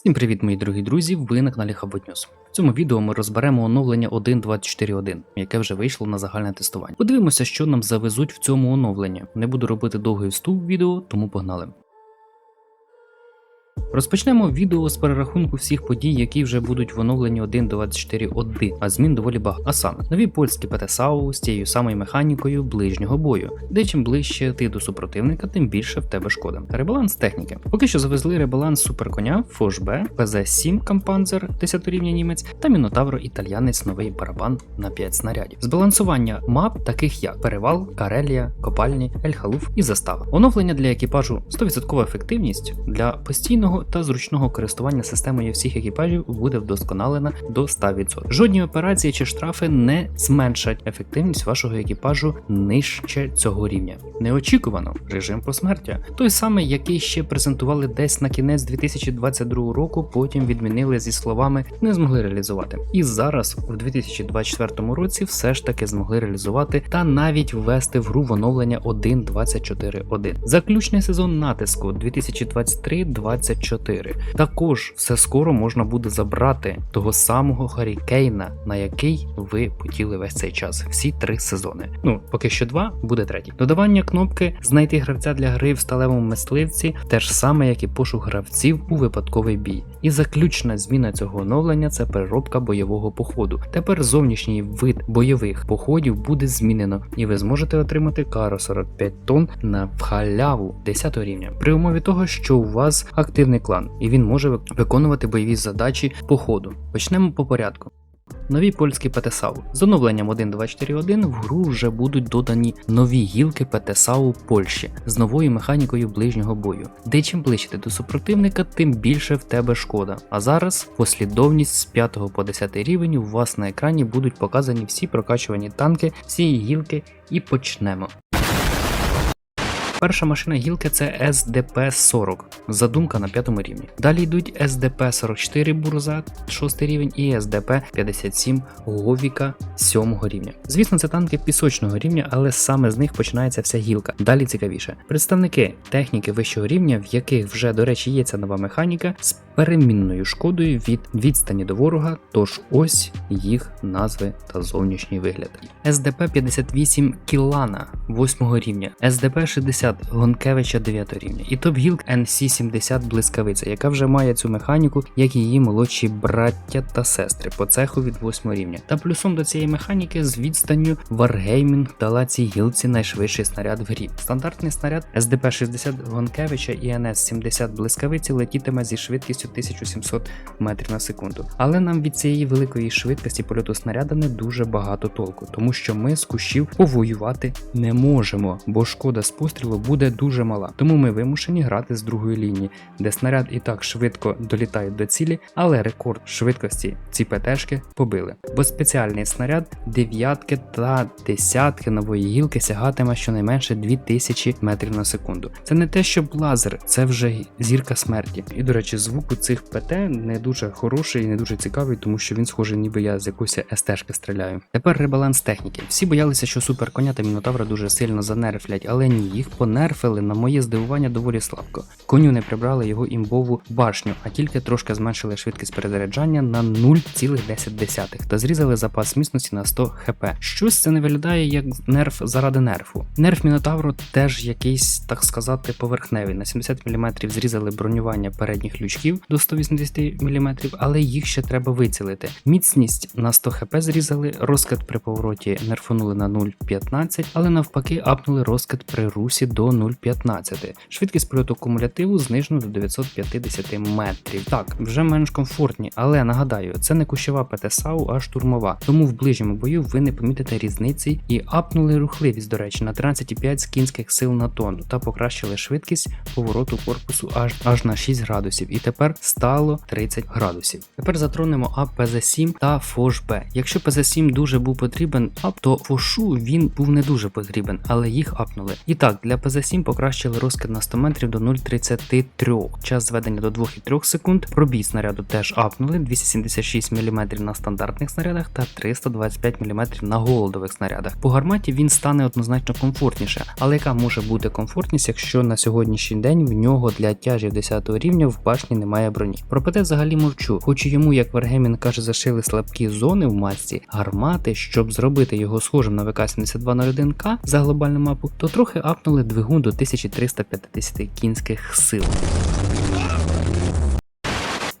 Всім привіт, мої дорогі друзі! Ви на каналі News. В цьому відео ми розберемо оновлення 1.24.1, яке вже вийшло на загальне тестування. Подивимося, що нам завезуть в цьому оновленні. Не буду робити довгий вступ в відео, тому погнали. Розпочнемо відео з перерахунку всіх подій, які вже будуть в оновленні 1.24.1, а змін доволі багато. А саме нові польські ПТСАУ з тією самою механікою ближнього бою, де чим ближче ти до супротивника, тим більше в тебе шкода. Ребаланс техніки. Поки що завезли ребаланс суперконя, Фошбе, ПЗ-7 Кампанзер 10 рівня німець та Мінотавро італьянець новий барабан на 5 снарядів. Збалансування мап, таких як Перевал, Карелія, Копальні, Ель-Халуф і Застава. Оновлення для екіпажу 100% ефективність для постійного та зручного користування системою всіх екіпажів буде вдосконалена до 100%. Жодні операції чи штрафи не зменшать ефективність вашого екіпажу нижче цього рівня. Неочікувано режим посмертя, той самий, який ще презентували десь на кінець 2022 року, потім відмінили зі словами не змогли реалізувати. І зараз, у 2024 році, все ж таки змогли реалізувати та навіть ввести в гру в оновлення 1.24.1. Заключний сезон натиску 2023-24. Також все скоро можна буде забрати того самого Харікейна, на який ви хотіли весь цей час. Всі три сезони. Ну поки що два, буде третій. Додавання кнопки знайти гравця для гри в сталевому мисливці, те ж саме, як і пошук гравців у випадковий бій. І заключна зміна цього оновлення це переробка бойового походу. Тепер зовнішній вид бойових походів буде змінено, і ви зможете отримати кару 45 тонн на халяву 10 рівня, при умові того, що у вас активний клан, і він може виконувати бойові задачі по ходу. Почнемо по порядку. Нові польські ПТСАУ. З оновленням 1.24.1 в гру вже будуть додані нові гілки ПТСАУ Польщі з новою механікою ближнього бою, де чим ближче ти до супротивника, тим більше в тебе шкода. А зараз послідовність з 5 по 10 рівень у вас на екрані будуть показані всі прокачувані танки, всі гілки, і почнемо. Перша машина гілки це SDP-40, задумка на п'ятому рівні. Далі йдуть SDP-44 Бурза, 6 рівень, і SDP-57 Говіка 7 рівня. Звісно, це танки пісочного рівня, але саме з них починається вся гілка. Далі цікавіше. Представники техніки вищого рівня, в яких вже, до речі, є ця нова механіка, з перемінною шкодою від відстані до ворога, тож ось їх назви та зовнішній вигляд. SDP-58 Кілана 8 рівня, SDP-60 Гонкевича 9 рівня і топ гілк NC-70 Блискавиця, яка вже має цю механіку, як її молодші браття та сестри по цеху від 8 рівня. Та плюсом до цієї механіки з відстанню Wargaming дала цій гілці найшвидший снаряд в грі. Стандартний снаряд SDP-60 Гонкевича і NS-70 Блискавиці летітиме зі швидкістю 1700 метрів на секунду. Але нам від цієї великої швидкості польоту снаряда не дуже багато толку, тому що ми з кущів повоювати не можемо, бо шкода з пострілу буде дуже мала. Тому ми вимушені грати з другої лінії, де снаряд і так швидко долітає до цілі, але рекорд швидкості ці ПТшки побили. Бо спеціальний снаряд дев'ятки та десятки нової гілки сягатиме щонайменше 2000 метрів на секунду. Це не те, що лазер, це вже зірка смерті. І до речі, звук у цих ПТ не дуже хороший і не дуже цікавий, тому що він схожий, ніби я з якоїсь СТшки стріляю. Тепер ребаланс техніки. Всі боялися, що суперконя та мінотавра дуже сильно занерфлять, але ні, їх понерфили на моє здивування доволі слабко. Коню не прибрали його імбову башню, а тільки трошки зменшили швидкість перезаряджання на 0,10 та зрізали запас міцності на 100 хп. Щось це не виглядає як нерф заради нерфу. Нерф мінотавру теж якийсь, так сказати, поверхневий. На 70 мм зрізали бронювання передніх лючків до 180 мм, але їх ще треба вицілити. Міцність на 100 хп зрізали, розкид при повороті нерфанули на 0,15, але навпаки апнули розкид при русі до 0,15. Швидкість польоту кумулятиву знижено до 950 метрів. Так, вже менш комфортні, але нагадаю, це не кущова ПТСАУ, а штурмова. Тому в ближньому бою ви не помітите різниці і апнули рухливість, до речі, на 13,5 з кінських сил на тонну та покращили швидкість повороту корпусу аж аж на 6 градусів. І тепер стало 30 градусів. Тепер затронемо ап ПЗ7 та Фош Б. Якщо ПЗ7 дуже був потрібен ап, то Фошу він був не дуже потрібен, але їх апнули. І так, для ПЗ ПЗ-7 покращили розкид на 100 метрів до 0,33, час зведення до 2,3 секунд, пробій снаряду теж апнули. 276 мм на стандартних снарядах та 325 мм на голодових снарядах. По гарматі він стане однозначно комфортніше, але яка може бути комфортність, якщо на сьогоднішній день в нього для тяжів 10 рівня в башні немає броні? Про ПТ взагалі мовчу, хоч йому, як Варгемін каже, зашили слабкі зони в масці гармати, щоб зробити його схожим на ВК-7201К за глобальну мапу, то трохи апнули двигун до 1350 кінських сил.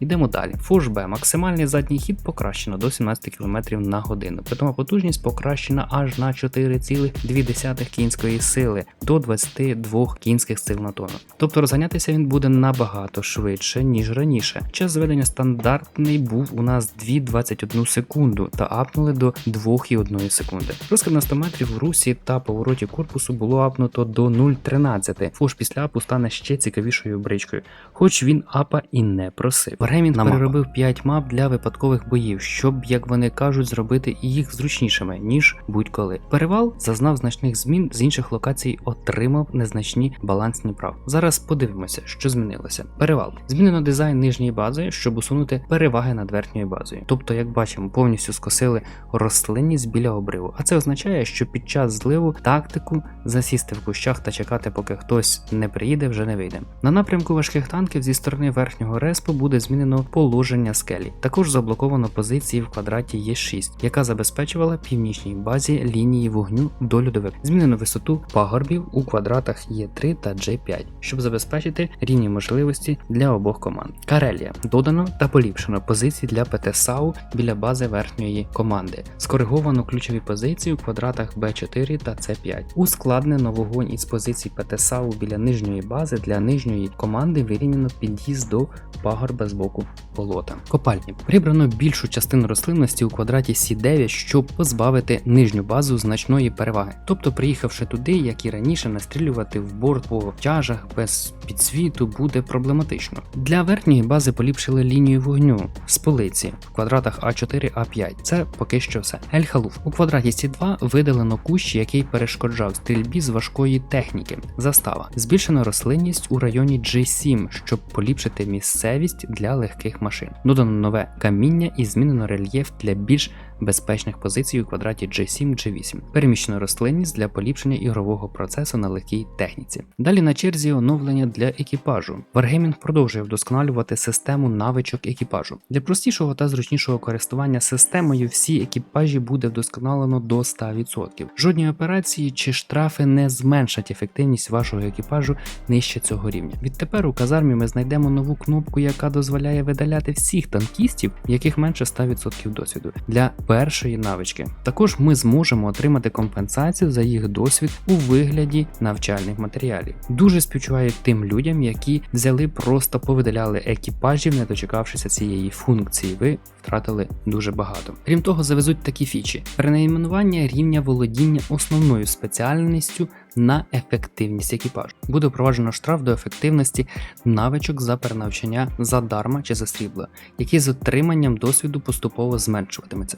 Йдемо далі. Фуш Б. Максимальний задній хід покращено до 17 км на годину. Питома потужність покращена аж на 4,2 кінської сили до 22 кінських сил на тонну. Тобто розганятися він буде набагато швидше, ніж раніше. Час зведення стандартний був у нас 2,21 секунду та апнули до 2,1 секунди. Розкид на 100 метрів в русі та повороті корпусу було апнуто до 0,13. Фуш після апу стане ще цікавішою бричкою, хоч він апа і не просив. Варгемінг На мапах. переробив 5 мап для випадкових боїв, щоб, як вони кажуть, зробити їх зручнішими, ніж будь-коли. Перевал зазнав значних змін з інших локацій, отримав незначні балансні прав. Зараз подивимося, що змінилося. Перевал змінено дизайн нижньої бази, щоб усунути переваги над верхньою базою. Тобто, як бачимо, повністю скосили рослинність біля обриву. А це означає, що під час зливу тактику засісти в кущах та чекати, поки хтось не приїде, вже не вийде. На напрямку важких танків зі сторони верхнього респу буде змінено положення скелі. Також заблоковано позиції в квадраті Є6, яка забезпечувала північній базі лінії вогню до льодовик. Змінено висоту пагорбів у квадратах Є3 та J5, щоб забезпечити рівні можливості для обох команд. Карелія додано та поліпшено позиції для ПТ-САУ біля бази верхньої команди. Скориговано ключові позиції у квадратах Б4 та С5. Ускладнено вогонь із позицій ПТ-САУ біля нижньої бази для нижньої команди вирівняно під'їзд до пагорба з боку болота. Копальні прибрано більшу частину рослинності у квадраті Сі9, щоб позбавити нижню базу значної переваги. Тобто, приїхавши туди, як і раніше, настрілювати в борт по тяжах без підсвіту буде проблематично. Для верхньої бази поліпшили лінію вогню з полиці в квадратах А4 А5. Це поки що все. Ель-Халуф у квадраті Сі2 видалено кущ, який перешкоджав стрільбі з важкої техніки. Застава збільшено рослинність у районі G7, щоб поліпшити місцевість для легких машин. Додано нове каміння і змінено рельєф для більш безпечних позицій у квадраті G7 G8. Переміщено рослинність для поліпшення ігрового процесу на легкій техніці. Далі на черзі оновлення для екіпажу. Wargaming продовжує вдосконалювати систему навичок екіпажу. Для простішого та зручнішого користування системою всі екіпажі буде вдосконалено до 100%. Жодні операції чи штрафи не зменшать ефективність вашого екіпажу нижче цього рівня. Відтепер у казармі ми знайдемо нову кнопку, яка дозволяє видаляти всіх танкістів, яких менше 100% досвіду для першої навички. Також ми зможемо отримати компенсацію за їх досвід у вигляді навчальних матеріалів. Дуже співчуваю тим людям, які взяли просто повидаляли екіпажів, не дочекавшися цієї функції. Ви втратили дуже багато. Крім того, завезуть такі фічі: перенаіменування рівня володіння основною спеціальністю на ефективність екіпажу. Буде впроваджено штраф до ефективності навичок за перенавчання задарма чи за срібла, які з отриманням досвіду поступово зменшуватиметься.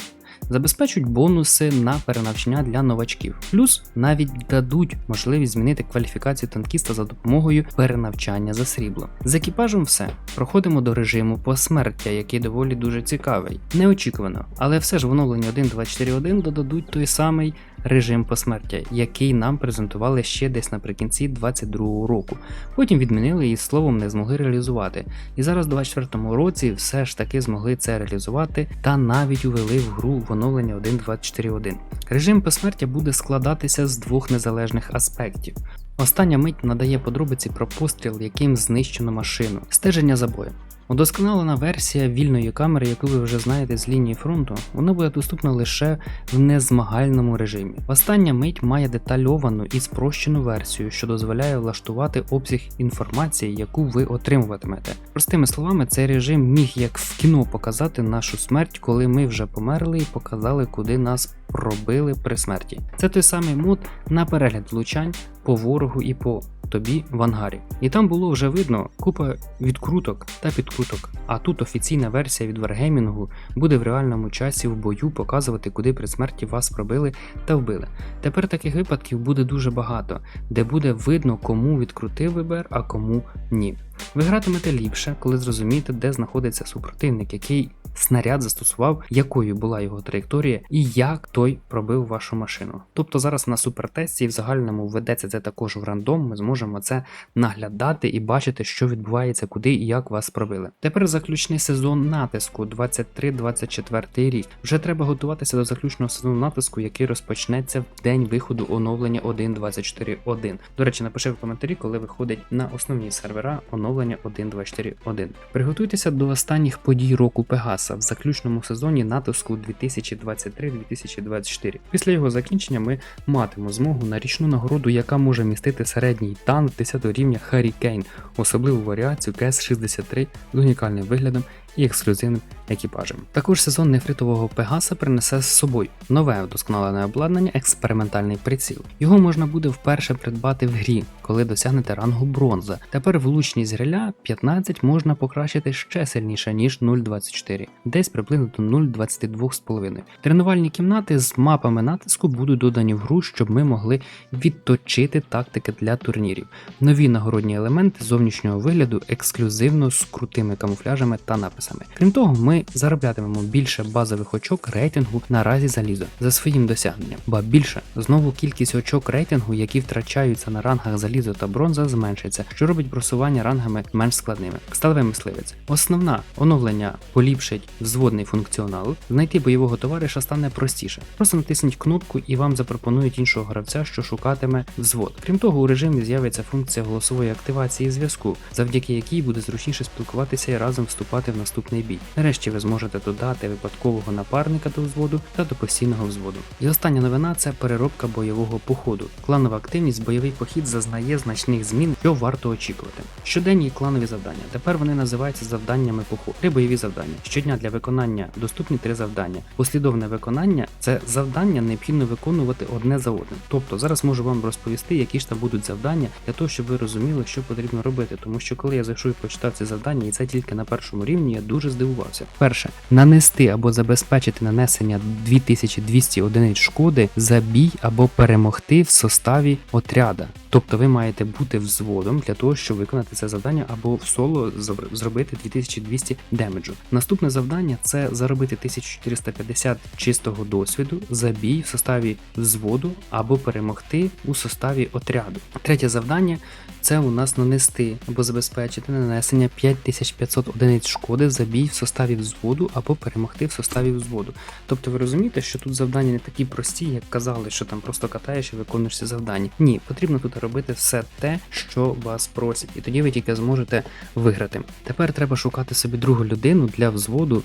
Забезпечують бонуси на перенавчання для новачків. Плюс навіть дадуть можливість змінити кваліфікацію танкіста за допомогою перенавчання за срібло. З екіпажем все. Проходимо до режиму посмертя, який доволі дуже цікавий. Неочікувано, але все ж в оновленні 1.24.1 додадуть той самий режим посмертя, який нам презентували ще десь наприкінці 22 року. Потім відмінили і словом не змогли реалізувати. І зараз, у 24 році, все ж таки змогли це реалізувати та навіть увели в гру в оновлення 1.24.1. Режим посмертя буде складатися з двох незалежних аспектів. Остання мить надає подробиці про постріл, яким знищено машину, стеження за боєм. Удосконалена версія вільної камери, яку ви вже знаєте з лінії фронту, вона буде доступна лише в незмагальному режимі. Остання мить має детальовану і спрощену версію, що дозволяє влаштувати обсяг інформації, яку ви отримуватимете. Простими словами, цей режим міг як в кіно показати нашу смерть, коли ми вже померли і показали, куди нас пробили при смерті. Це той самий мод на перегляд влучань по ворогу і по тобі в ангарі. І там було вже видно купа відкруток та підкруток. А тут офіційна версія від Wargaming буде в реальному часі в бою показувати, куди при смерті вас пробили та вбили. Тепер таких випадків буде дуже багато, де буде видно, кому відкрутив ВБР, а кому ні. Ви гратимете ліпше, коли зрозумієте, де знаходиться супротивник, який снаряд застосував, якою була його траєкторія і як той пробив вашу машину. Тобто зараз на супертесті і в загальному ведеться це також в рандом. Ми зможемо це наглядати і бачити, що відбувається, куди і як вас пробили. Тепер заключний сезон натиску 23-24 рік. Вже треба готуватися до заключного сезону натиску, який розпочнеться в день виходу оновлення 1.24.1. До речі, напиши в коментарі, коли виходить на основні сервера оновлення 1.24.1. Приготуйтеся до останніх подій року Пегаса в заключному сезоні натиску 2023-2024. Після його закінчення ми матимемо змогу на річну нагороду, яка може містити середній танк 10 рівня Hurricane, особливу варіацію КС-63 з унікальним виглядом і ексклюзивним екіпажем. Також сезон нефритового Пегаса принесе з собою нове вдосконалене обладнання, експериментальний приціл. Його можна буде вперше придбати в грі, коли досягнете рангу бронза. Тепер влучність гриля 15 можна покращити ще сильніше ніж 0.24, десь приблизно до 0.22,5. Тренувальні кімнати з мапами натиску будуть додані в гру, щоб ми могли відточити тактики для турнірів. Нові нагородні елементи зовнішнього вигляду ексклюзивно з крутими камуфляжами та написами. Крім того, ми зароблятимемо більше базових очок рейтингу наразі залізо за своїм досягненням, ба більше знову кількість очок рейтингу, які втрачаються на рангах залізо та бронза, зменшиться, що робить просування рангами менш складними. Сталевий мисливець. Основна оновлення поліпшить взводний функціонал. Знайти бойового товариша стане простіше. Просто натисніть кнопку і вам запропонують іншого гравця, що шукатиме взвод. Крім того, у режимі з'явиться функція голосової активації зв'язку, завдяки якій буде зручніше спілкуватися і разом вступати в наступний бій. Нарешті ви зможете додати випадкового напарника до взводу та до постійного взводу. І остання новина це переробка бойового походу. Кланова активність бойовий похід зазнає значних змін, що варто очікувати. Щоденні кланові завдання. Тепер вони називаються завданнями походу. Три бойові завдання. Щодня для виконання доступні три завдання. Послідовне виконання це завдання необхідно виконувати одне за одним. Тобто зараз можу вам розповісти, які ж там будуть завдання для того, щоб ви розуміли, що потрібно робити. Тому що коли я зайшов і почитав ці завдання, і це тільки на першому рівні, я дуже здивувався. Перше, нанести або забезпечити нанесення 2200 одиниць шкоди за бій або перемогти в составі отряда. Тобто ви маєте бути взводом для того, щоб виконати це завдання, або в соло зробити 2200 демеджу. Наступне завдання це заробити 1450 чистого досвіду за бій в составі взводу або перемогти у составі отряду. Третє завдання це у нас нанести або забезпечити нанесення 5500 одиниць шкоди за бій в составі взводу або перемогти в составі взводу. Тобто ви розумієте, що тут завдання не такі прості, як казали, що там просто катаєш і виконуєш ці завдання. Ні, потрібно тут робити все те, що вас просять, і тоді ви тільки зможете виграти. Тепер треба шукати собі другу людину для взводу.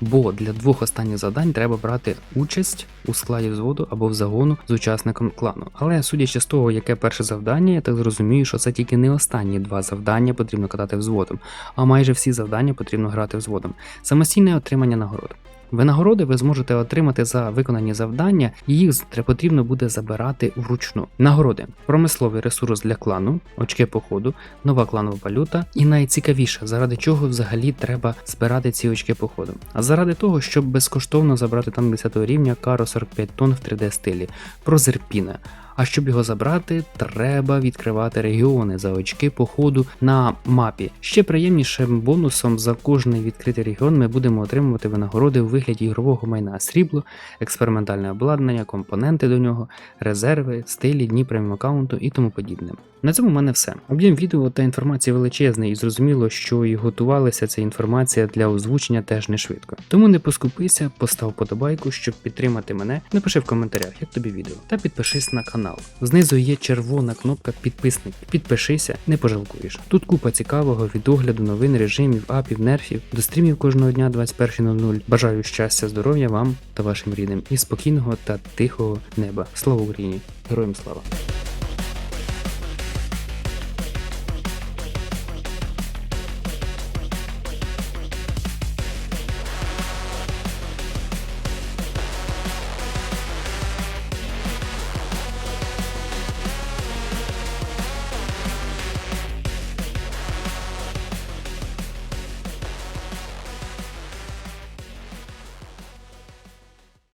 Бо для двох останніх завдань треба брати участь у складі взводу або в загону з учасником клану. Але судячи з того, яке перше завдання, я так зрозумію, що це тільки не останні два завдання потрібно катати взводом, а майже всі завдання потрібно грати взводом. Самостійне отримання нагород. Винагороди ви зможете отримати за виконані завдання, їх потрібно буде забирати вручну. Нагороди: промисловий ресурс для клану, очки походу, нова кланова валюта, і найцікавіше, заради чого взагалі треба збирати ці очки походу. А заради того, щоб безкоштовно забрати танк 10 рівня Каро 45 тонн в 3D стилі, Прозерпіна. А щоб його забрати, треба відкривати регіони за очки походу на мапі. Ще приємнішим бонусом за кожний відкритий регіон ми будемо отримувати винагороди у вигляді ігрового майна срібло, експериментальне обладнання, компоненти до нього, резерви, стилі, дні преміум аккаунту і тому подібне. На цьому в мене все. Об'єм відео та інформації величезний, і зрозуміло, що і готувалася ця інформація для озвучення теж не швидко. Тому не поскупися, постав подобайку, щоб підтримати мене. Напиши в коментарях, як тобі відео, та підпишись на канал. Знизу є червона кнопка підписник. Підпишися, не пожалкуєш. Тут купа цікавого від огляду новин, режимів, апів, нерфів, до стрімів кожного дня 21.00. Бажаю щастя, здоров'я вам та вашим рідним і спокійного та тихого неба. Слава Україні! Героям слава!